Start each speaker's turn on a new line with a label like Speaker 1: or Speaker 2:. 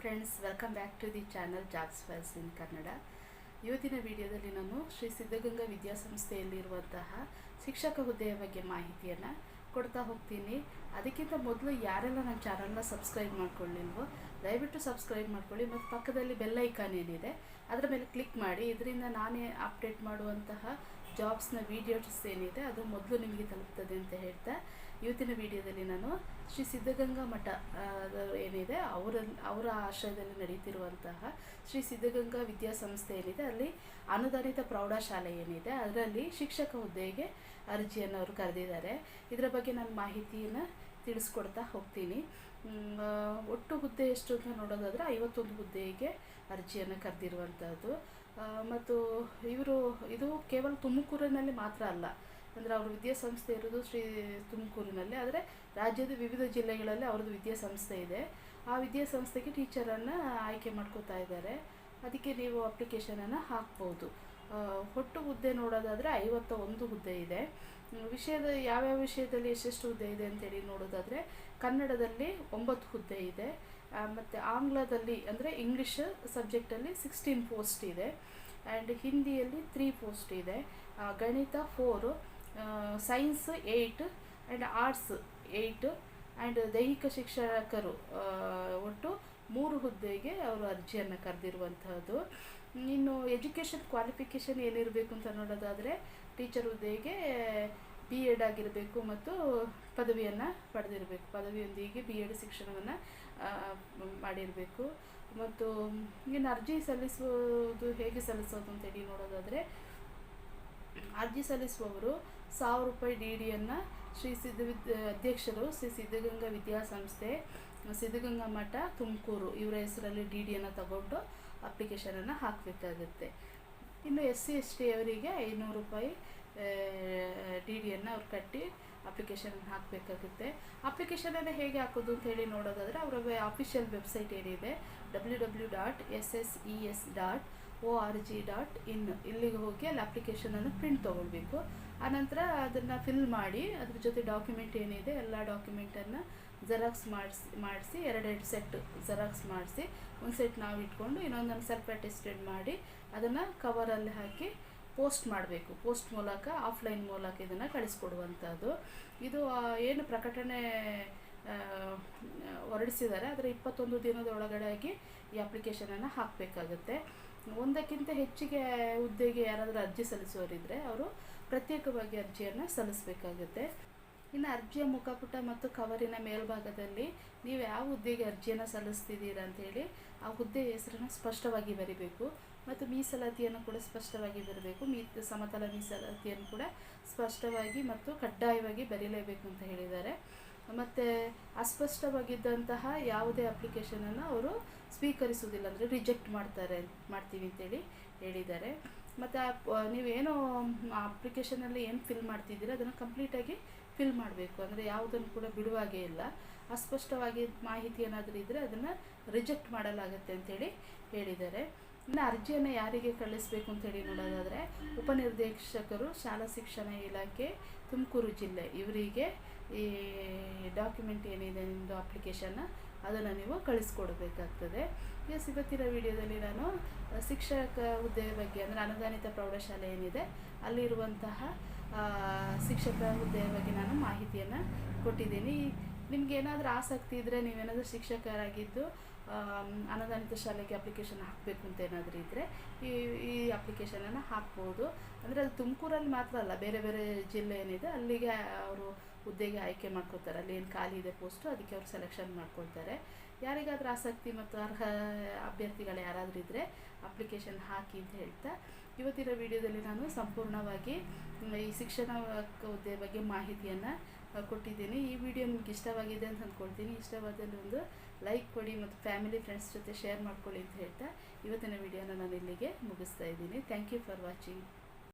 Speaker 1: Friends welcome back to the channel jobs files in Kannada ಇವತ್ತಿನ ವಿಡಿಯೋದಲ್ಲಿ ನಾನು ಶ್ರೀ ಸಿದ್ಧಗಂಗಾ ವಿದ್ಯಾಸಂಸ್ಥೆಯಲ್ಲಿರುವಂತಹ ಶಿಕ್ಷಕ ಹುದ್ದೆಯ ಬಗ್ಗೆ ಮಾಹಿತಿಯನ್ನು ಕೊಡ್ತಾ ಹೋಗ್ತೀನಿ. ಅದಕ್ಕಿಂತ ಮೊದಲು ಯಾರೆಲ್ಲ ನನ್ನ ಚಾನಲ್ನ ಸಬ್ಸ್ಕ್ರೈಬ್ ಮಾಡ್ಕೊಳ್ಳಿಲ್ವೋ, ದಯವಿಟ್ಟು ಸಬ್ಸ್ಕ್ರೈಬ್ ಮಾಡ್ಕೊಳ್ಳಿ. ಮತ್ತು ಪಕ್ಕದಲ್ಲಿ ಬೆಲ್ ಐಕಾನ್ ಏನಿದೆ, ಅದರ ಮೇಲೆ ಕ್ಲಿಕ್ ಮಾಡಿ. ಇದರಿಂದ ನಾನೇ ಅಪ್ಡೇಟ್ ಮಾಡುವಂತಹ ಜಾಬ್ಸ್ನ ವೀಡಿಯೋಸ್ ಏನಿದೆ, ಅದು ಮೊದಲು ನಿಮಗೆ ತಲುಪ್ತದೆ ಅಂತ ಹೇಳ್ತಾ ಇವತ್ತಿನ ವಿಡಿಯೋದಲ್ಲಿ ನಾನು ಶ್ರೀ ಸಿದ್ಧಗಂಗಾ ಮಠ ಏನಿದೆ, ಅವರ ಅವರ ಆಶ್ರಯದಲ್ಲಿ ನಡೀತಿರುವಂತಹ ಶ್ರೀ ಸಿದ್ಧಗಂಗಾ ವಿದ್ಯಾಸಂಸ್ಥೆ ಏನಿದೆ, ಅಲ್ಲಿ ಅನುದಾನಿತ ಪ್ರೌಢಶಾಲೆ ಏನಿದೆ, ಅದರಲ್ಲಿ ಶಿಕ್ಷಕ ಹುದ್ದೆಗೆ ಅರ್ಜಿಯನ್ನು ಅವರು ಕರೆದಿದ್ದಾರೆ. ಇದರ ಬಗ್ಗೆ ನಾನು ಮಾಹಿತಿಯನ್ನು ತಿಳಿಸ್ಕೊಡ್ತಾ ಹೋಗ್ತೀನಿ. ಒಟ್ಟು ಹುದ್ದೆ ಎಷ್ಟು ಅಂತ ನೋಡೋದಾದರೆ ಐವತ್ತೊಂದು ಹುದ್ದೆಗೆ ಅರ್ಜಿಯನ್ನು ಕರೆದಿರುವಂಥದ್ದು ಮತ್ತು ಇವರು, ಇದು ಕೇವಲ ತುಮಕೂರಿನಲ್ಲಿ ಮಾತ್ರ ಅಲ್ಲ ಅಂದರೆ ಅವ್ರ ವಿದ್ಯಾಸಂಸ್ಥೆ ಇರೋದು ಶ್ರೀ ತುಮಕೂರಿನಲ್ಲಿ. ಆದರೆ ರಾಜ್ಯದ ವಿವಿಧ ಜಿಲ್ಲೆಗಳಲ್ಲಿ ಅವ್ರದ್ದು ವಿದ್ಯಾಸಂಸ್ಥೆ ಇದೆ. ಆ ವಿದ್ಯಾಸಂಸ್ಥೆಗೆ ಟೀಚರನ್ನು ಆಯ್ಕೆ ಮಾಡ್ಕೋತಾ ಇದ್ದಾರೆ. ಅದಕ್ಕೆ ನೀವು ಅಪ್ಲಿಕೇಶನನ್ನು ಹಾಕ್ಬೋದು. ಒಟ್ಟು ಹುದ್ದೆ ನೋಡೋದಾದರೆ ಐವತ್ತ ಒಂದು ಹುದ್ದೆ ಇದೆ. ವಿಷಯದ ಯಾವ್ಯಾವ ವಿಷಯದಲ್ಲಿ ಎಷ್ಟೆಷ್ಟು ಹುದ್ದೆ ಇದೆ ಅಂತೇಳಿ ನೋಡೋದಾದರೆ ಕನ್ನಡದಲ್ಲಿ ಒಂಬತ್ತು ಹುದ್ದೆ ಇದೆ. ಮತ್ತು ಆಂಗ್ಲದಲ್ಲಿ ಅಂದರೆ ಇಂಗ್ಲೀಷ್ ಸಬ್ಜೆಕ್ಟಲ್ಲಿ ಸಿಕ್ಸ್ಟೀನ್ ಪೋಸ್ಟ್ ಇದೆ. ಆ್ಯಂಡ್ ಹಿಂದಿಯಲ್ಲಿ ತ್ರೀ ಪೋಸ್ಟ್ ಇದೆ. ಗಣಿತ, four science eight and arts eight and ದೈಹಿಕ ಶಿಕ್ಷಕರು ಒಟ್ಟು ಮೂರು ಹುದ್ದೆಗೆ ಅವರು ಅರ್ಜಿಯನ್ನು ಕರೆದಿರುವಂತಹದ್ದು. ಇನ್ನು ಎಜುಕೇಷನ್ ಕ್ವಾಲಿಫಿಕೇಷನ್ ಏನಿರಬೇಕು ಅಂತ ನೋಡೋದಾದರೆ ಟೀಚರ್ ಹುದ್ದೆಗೆ ಬಿ ಎಡ್ ಆಗಿರಬೇಕು ಮತ್ತು ಪದವಿಯನ್ನು ಪಡೆದಿರಬೇಕು. ಪದವಿಯೊಂದಿಗೆ ಬಿ ಎಡ್ ಶಿಕ್ಷಣವನ್ನು ಮಾಡಿರಬೇಕು. ಮತ್ತು ಇನ್ನು ಅರ್ಜಿ ಸಲ್ಲಿಸುವುದು ಹೇಗೆ ಸಲ್ಲಿಸೋದು ಅಂತೇಳಿ ನೋಡೋದಾದರೆ ಅರ್ಜಿ ಸಲ್ಲಿಸುವವರು ಸಾವಿರ ರೂಪಾಯಿ ಡಿ ಡಿಯನ್ನು ಶ್ರೀ ಸಿದ್ಧ ಅಧ್ಯಕ್ಷರು ಶ್ರೀ ಸಿದ್ಧಗಂಗಾ ವಿದ್ಯಾಸಂಸ್ಥೆ, ಸಿದ್ಧಗಂಗಾ ಮಠ, ತುಮಕೂರು ಇವರ ಹೆಸರಲ್ಲಿ ಡಿ ಡಿಯನ್ನು ತಗೊಂಡು ಅಪ್ಲಿಕೇಶನನ್ನು ಹಾಕಬೇಕಾಗುತ್ತೆ. ಇನ್ನು ಎಸ್ ಸಿ ಎಸ್ ಟಿ ಅವರಿಗೆ ಐನೂರು ರೂಪಾಯಿ ಡಿ ಡಿಯನ್ನು ಅವ್ರು ಕಟ್ಟಿ ಅಪ್ಲಿಕೇಶನ್ ಹಾಕಬೇಕಾಗುತ್ತೆ. ಅಪ್ಲಿಕೇಶನನ್ನು ಹೇಗೆ ಹಾಕೋದು ಅಂತ ಹೇಳಿ ನೋಡೋದಾದರೆ ಅವರ ಅಫಿಷಿಯಲ್ ವೆಬ್ಸೈಟ್ ಏನಿದೆ? W W dot S S E S dot O R G dot in ಇಲ್ಲಿಗೆ ಹೋಗಿ ಅಲ್ಲಿ ಅಪ್ಲಿಕೇಶನನ್ನು ಪ್ರಿಂಟ್ ತೊಗೊಳ್ಬೇಕು. ಆನಂತರ ಅದನ್ನು ಫಿಲ್ ಮಾಡಿ, ಅದ್ರ ಜೊತೆ ಡಾಕ್ಯುಮೆಂಟ್ ಏನಿದೆ, ಎಲ್ಲ ಡಾಕ್ಯುಮೆಂಟನ್ನು ಜೆರಾಕ್ಸ್ ಮಾಡಿಸಿ ಮಾಡಿಸಿ ಎರಡೆರಡು ಸೆಟ್ ಜೆರಾಕ್ಸ್ ಮಾಡಿಸಿ, ಒಂದು ಸೆಟ್ ನಾವು ಇಟ್ಕೊಂಡು ಇನ್ನೊಂದನ್ನು ಸೆಲ್ಫ್ ಅಟೆಸ್ಟೆಡ್ ಮಾಡಿ, ಅದನ್ನು ಕವರಲ್ಲಿ ಹಾಕಿ ಪೋಸ್ಟ್ ಮಾಡಬೇಕು. ಪೋಸ್ಟ್ ಮೂಲಕ ಆಫ್ಲೈನ್ ಮೂಲಕ ಇದನ್ನು ಕಳಿಸ್ಕೊಡುವಂಥದ್ದು. ಇದು ಏನು ಪ್ರಕಟಣೆ ಹೊರಡಿಸಿದ್ದಾರೆ ಅದರ ಇಪ್ಪತ್ತೊಂದು ದಿನದ ಆಗಿ ಈ ಅಪ್ಲಿಕೇಶನನ್ನು ಹಾಕಬೇಕಾಗುತ್ತೆ. ಒಂದಕ್ಕಿಂತ ಹೆಚ್ಚಿಗೆ ಹುದ್ದೆಗೆ ಯಾರಾದರೂ ಅರ್ಜಿ ಸಲ್ಲಿಸುವವರಿದ್ದರೆ ಅವರು ಪ್ರತ್ಯೇಕವಾಗಿ ಅರ್ಜಿಯನ್ನು ಸಲ್ಲಿಸಬೇಕಾಗುತ್ತೆ. ಇನ್ನು ಅರ್ಜಿಯ ಮುಖಪುಟ ಮತ್ತು ಕವರಿನ ಮೇಲ್ಭಾಗದಲ್ಲಿ ನೀವು ಯಾವ ಹುದ್ದೆಗೆ ಅರ್ಜಿಯನ್ನು ಸಲ್ಲಿಸ್ತಿದ್ದೀರಾ ಅಂತೇಳಿ ಆ ಹುದ್ದೆ ಹೆಸರನ್ನು ಸ್ಪಷ್ಟವಾಗಿ ಬರಿಬೇಕು. ಮತ್ತು ಮೀಸಲಾತಿಯನ್ನು ಕೂಡ ಸ್ಪಷ್ಟವಾಗಿ ಬರಬೇಕು. ಮೀ, ಸಮತಲ ಮೀಸಲಾತಿಯನ್ನು ಕೂಡ ಸ್ಪಷ್ಟವಾಗಿ ಮತ್ತು ಕಡ್ಡಾಯವಾಗಿ ಬರೀಲೇಬೇಕು ಅಂತ ಹೇಳಿದ್ದಾರೆ. ಮತ್ತು ಅಸ್ಪಷ್ಟವಾಗಿದ್ದಂತಹ ಯಾವುದೇ ಅಪ್ಲಿಕೇಶನನ್ನು ಅವರು ಸ್ವೀಕರಿಸುವುದಿಲ್ಲ ಅಂದರೆ ರಿಜೆಕ್ಟ್ ಮಾಡ್ತಾರೆ, ಮಾಡ್ತೀವಿ ಅಂತೇಳಿ ಹೇಳಿದ್ದಾರೆ. ಮತ್ತು ನೀವೇನು ಅಪ್ಲಿಕೇಶನಲ್ಲಿ ಏನು ಫಿಲ್ ಮಾಡ್ತಿದ್ದೀರ, ಅದನ್ನು ಕಂಪ್ಲೀಟಾಗಿ ಫಿಲ್ ಮಾಡಬೇಕು. ಅಂದರೆ ಯಾವುದನ್ನು ಕೂಡ ಬಿಡುವಾಗೆ ಇಲ್ಲ. ಅಸ್ಪಷ್ಟವಾಗಿ ಮಾಹಿತಿ ಏನಾದರೂ ಇದ್ದರೆ ಅದನ್ನು ರಿಜೆಕ್ಟ್ ಮಾಡಲಾಗುತ್ತೆ ಅಂತೇಳಿ ಹೇಳಿದ್ದಾರೆ. ಇನ್ನು ಅರ್ಜಿಯನ್ನು ಯಾರಿಗೆ ಕಳಿಸ್ಬೇಕು ಅಂತೇಳಿ ನೋಡೋದಾದರೆ ಉಪನಿರ್ದೇಶಕರು, ಶಾಲಾ ಶಿಕ್ಷಣ ಇಲಾಖೆ, ತುಮಕೂರು ಜಿಲ್ಲೆ. ಇವರಿಗೆ ಈ ಡಾಕ್ಯುಮೆಂಟ್ ಏನಿದೆ ನಿಮ್ಮದು ಅಪ್ಲಿಕೇಶನ್ನ ಅದನ್ನು ನೀವು ಕಳಿಸ್ಕೊಡ್ಬೇಕಾಗ್ತದೆ. ಎಸ್ ಇವತ್ತಿನ ವಿಡಿಯೋದಲ್ಲಿ ನಾನು ಶಿಕ್ಷಕ ಹುದ್ದೆಯ ಬಗ್ಗೆ, ಅಂದರೆ ಅನುದಾನಿತ ಪ್ರೌಢಶಾಲೆ ಏನಿದೆ, ಅಲ್ಲಿರುವಂತಹ ಶಿಕ್ಷಕ ಹುದ್ದೆಯ ಬಗ್ಗೆ ನಾನು ಮಾಹಿತಿಯನ್ನು ಕೊಟ್ಟಿದ್ದೀನಿ. ನಿಮ್ಗೆ ಏನಾದರೂ ಆಸಕ್ತಿ ಇದ್ದರೆ ನೀವೇನಾದರೂ ಶಿಕ್ಷಕರಾಗಿದ್ದು ಅನುದಾನಿತ ಶಾಲೆಗೆ ಅಪ್ಲಿಕೇಶನ್ ಹಾಕಬೇಕು ಅಂತ ಏನಾದರೂ ಇದ್ದರೆ ಈ ಈ ಅಪ್ಲಿಕೇಶನನ್ನು ಹಾಕ್ಬೋದು. ಅಂದರೆ ಅದು ತುಮಕೂರಲ್ಲಿ ಮಾತ್ರ ಅಲ್ಲ, ಬೇರೆ ಬೇರೆ ಜಿಲ್ಲೆ ಏನಿದೆ, ಅಲ್ಲಿಗೆ ಅವರು ಹುದ್ದೆಗೆ ಆಯ್ಕೆ ಮಾಡ್ಕೊತಾರೆ ಅಲ್ಲಿ ಏನು ಖಾಲಿ ಇದೆ ಪೋಸ್ಟು ಅದಕ್ಕೆ ಅವ್ರು ಸೆಲೆಕ್ಷನ್ ಮಾಡ್ಕೊಳ್ತಾರೆ. ಯಾರಿಗಾದ್ರೂ ಆಸಕ್ತಿ ಮತ್ತು ಅರ್ಹ ಅಭ್ಯರ್ಥಿಗಳು ಯಾರಾದರೂ ಇದ್ದರೆ ಅಪ್ಲಿಕೇಶನ್ ಹಾಕಿ ಅಂತ ಹೇಳ್ತಾ, ಇವತ್ತಿನ ವಿಡಿಯೋದಲ್ಲಿ ನಾನು ಸಂಪೂರ್ಣವಾಗಿ ಈ ಶಿಕ್ಷಣ ಹುದ್ದೆ ಬಗ್ಗೆ ಮಾಹಿತಿಯನ್ನು ಕೊಟ್ಟಿದ್ದೀನಿ. ಈ ವಿಡಿಯೋ ನಿಮ್ಗೆ ಇಷ್ಟವಾಗಿದೆ ಅಂತ ಅಂದ್ಕೊಳ್ತೀನಿ. ಇಷ್ಟವಾದಲ್ಲಿ ಒಂದು ಲೈಕ್ ಕೊಡಿ ಮತ್ತು ಫ್ಯಾಮಿಲಿ ಫ್ರೆಂಡ್ಸ್ ಜೊತೆ ಶೇರ್ ಮಾಡ್ಕೊಳ್ಳಿ ಅಂತ ಹೇಳ್ತಾ, ಇವತ್ತಿನ ವಿಡಿಯೋನ ನಾನು ಇಲ್ಲಿಗೆ ಮುಗಿಸ್ತಾ ಇದ್ದೀನಿ. Thank you for watching